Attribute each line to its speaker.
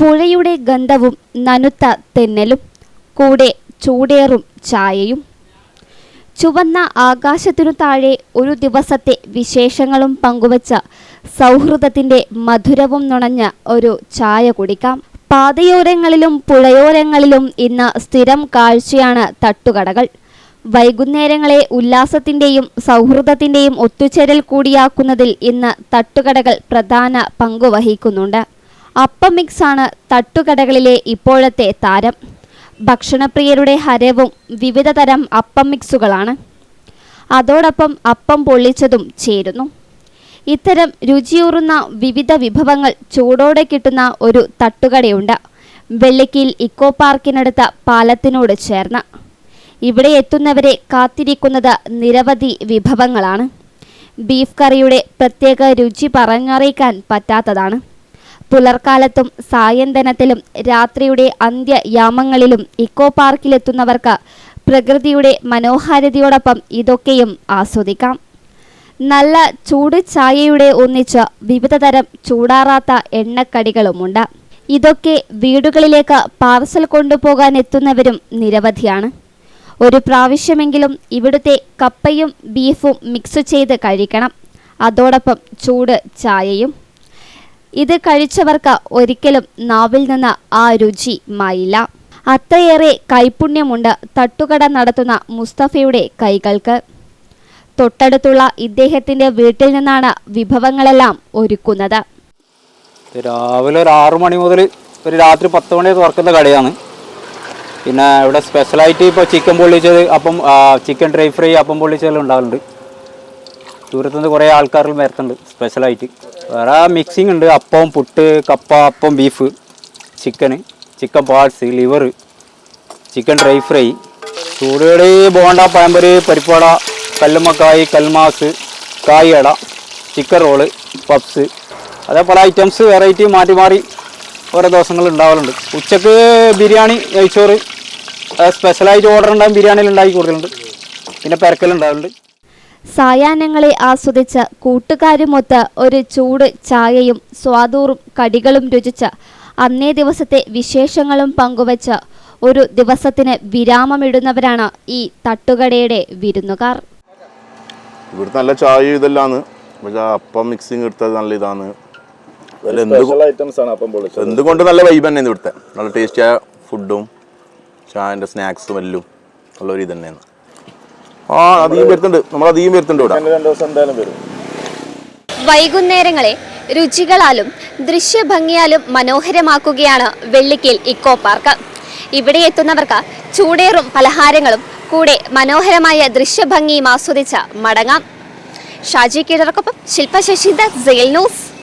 Speaker 1: പുഴയുടെ ഗന്ധവും നനുത്ത തെന്നലും കൂടെ ചൂടേറും ചായയും. ചുവന്ന ആകാശത്തിനു താഴെ ഒരു ദിവസത്തെ വിശേഷങ്ങളും പങ്കുവച്ച സൗഹൃദത്തിന്റെ മധുരവും നുണഞ്ഞ ഒരു ചായ കുടിക്കാം. പാതയോരങ്ങളിലും പുഴയോരങ്ങളിലും ഇന്ന് സ്ഥിരം കാഴ്ചയാണ് തട്ടുകടകൾ. വൈകുന്നേരങ്ങളെ ഉല്ലാസത്തിന്റെയും സൗഹൃദത്തിന്റെയും ഒത്തുചേരൽ കൂടിയാക്കുന്നതിൽ ഇന്ന് തട്ടുകടകൾ പ്രധാന പങ്കുവഹിക്കുന്നുണ്ട് അപ്പം ആണ് തട്ടുകടകളിലെ ഇപ്പോഴത്തെ താരം. ഭക്ഷണപ്രിയരുടെ ഹരവും വിവിധ തരം അപ്പം മിക്സുകളാണ് അതോടൊപ്പം അപ്പം പൊള്ളിച്ചതും ചേരുന്നു. ഇത്തരം രുചിയൂറുന്ന വിവിധ വിഭവങ്ങൾ ചൂടോടെ കിട്ടുന്ന ഒരു തട്ടുകടയുണ്ട്. വെള്ളിക്കിൽ ഇക്കോ പാർക്കിനടുത്ത പാലത്തിനോട് ചേർന്ന. ഇവിടെ എത്തുന്നവരെ കാത്തിരിക്കുന്നത് നിരവധി വിഭവങ്ങളാണ്. ബീഫ് കറിയുടെ പ്രത്യേക രുചി പറഞ്ഞറിയിക്കാൻ പറ്റാത്തതാണ്. പുലർക്കാലത്തും സായന്തനത്തിലും രാത്രിയുടെ അന്ത്യയാമങ്ങളിലും ഇക്കോ പാർക്കിലെത്തുന്നവർക്ക് പ്രകൃതിയുടെ മനോഹാരിതയോടൊപ്പം ഇതൊക്കെയും ആസ്വദിക്കാം. നല്ല ചൂട് ചായയുടെ ഒന്നിച്ച് വിവിധതരം ചൂടാറാത്ത എണ്ണക്കടികളുമുണ്ട്. ഇതൊക്കെ വീടുകളിലേക്ക് പാർസൽ കൊണ്ടുപോകാൻ എത്തുന്നവരും നിരവധിയാണ്. ഒരു പ്രാവശ്യമെങ്കിലും ഇവിടുത്തെ കപ്പയും ബീഫും മിക്സ് ചെയ്ത് കഴിക്കണം. അതോടൊപ്പം ചൂട് ചായയും ഇത് കഴിച്ചവർക്ക് ഒരിക്കലും നാവിൽ നിന്ന് ആ രുചി മായില്ല അത്രയേറെ കൈപുണ്യമുണ്ട് തട്ടുകട നടത്തുന്ന മുസ്തഫയുടെ കൈകൾക്ക്. തൊട്ടടുത്തുള്ള ഇദ്ദേഹത്തിന്റെ വീട്ടിൽ നിന്നാണ് വിഭവങ്ങളെല്ലാം ഒരുക്കുന്നത്.
Speaker 2: രാവിലെ ഒരു ആറു മണി മുതൽ ഒരു രാത്രി പത്ത് മണി തുറക്കുന്ന കടയാണ്. പിന്നെ ഇവിടെ സ്പെഷ്യലായിട്ട് ഇപ്പോൾ ചിക്കൻ പൊള്ളിച്ചത് അപ്പം ചിക്കൻ ഡ്രൈ ഫ്രൈ അപ്പം പൊള്ളിച്ചതെല്ലാം ഉണ്ടാകുന്നുണ്ട് ദൂരത്തുനിന്ന് കുറേ ആൾക്കാരിൽ വരുത്തുന്നുണ്ട് സ്പെഷ്യലായിട്ട് വേറെ മിക്സിങ് ഉണ്ട്. അപ്പം പുട്ട് കപ്പ അപ്പം ബീഫ് ചിക്കന് chicken parts liver chicken dry fry ചൂടുകടി bonda പഴംപൊരി പരിപ്പട കല്ലുമ്മക്കായ് കൽമാസ് കായട ചിക്കൻ റോൾ പപ്സ് പല ഐറ്റംസ് വെറൈറ്റി മാറ്റി മാറി ഓരോ ദിവസങ്ങൾ ഉണ്ടാവലുണ്ട്. ഉച്ചയ്ക്ക് ബിരിയാണി നെയ്ച്ചോറ്. അത് സ്പെഷ്യലായിട്ട് ഓർഡർ ഉണ്ടാകും ബിരിയാണിയിൽ ഉണ്ടാക്കി കൊടുക്കലുണ്ട്. പിന്നെ പെരക്കലുണ്ടാവലുണ്ട്
Speaker 1: സായാഹ്നങ്ങളെ ആസ്വദിച്ച് കൂട്ടുകാരുമൊത്ത് ഒരു ചൂട് ചായയും സ്വാദൂറും കടികളും രുചിച്ച് അന്നേ ദിവസത്തെ വിശേഷങ്ങളും പങ്കുവച്ച് ഒരു ദിവസത്തിന് വിരാമമിടുന്നവരാണ് ഈ തട്ടുകടയുടെ വിരുന്നുകാർ.
Speaker 3: ഇവിടുത്തെ നല്ല ചായ ഇതെല്ലാം അപ്പം മിക്സിങ് എടുത്തത് നല്ല ഇതാണ്. അതിൽ എന്ത്
Speaker 4: ഐറ്റംസ് ആണ് അപ്പം പൊളിച്ചത്.
Speaker 3: എന്തുകൊണ്ട് നല്ല വൈബ് തന്നെ ഇവിടുത്തെ. നല്ല ടേസ്റ്റിയായ ഫുഡും ചായന്റെ സ്നാക്സും എല്ലാം ഉള്ളൊരു ഇത് തന്നെയാണ്. ആ അധികം വരുത്തുണ്ട് നമ്മൾ അധികം വരുത്തുണ്ട് ഇവിടെ.
Speaker 4: രണ്ട് ദിവസം എന്തായാലും വരും.
Speaker 1: വൈകുന്നേരങ്ങളെ രുചികളാലും ദൃശ്യഭംഗിയാലും മനോഹരമാക്കുകയാണ് വെള്ളിക്കൽ ഇക്കോ പാർക്ക്. ഇവിടെ എത്തുന്നവർക്ക് ചൂടേറും പലഹാരങ്ങളും കൂടെ മനോഹരമായ ദൃശ്യഭംഗിയും ആസ്വദിച്ച മടങ്ങാം. ഷാജി കീഴർക്കൊപ്പം ശില്പ ന്യൂസ്.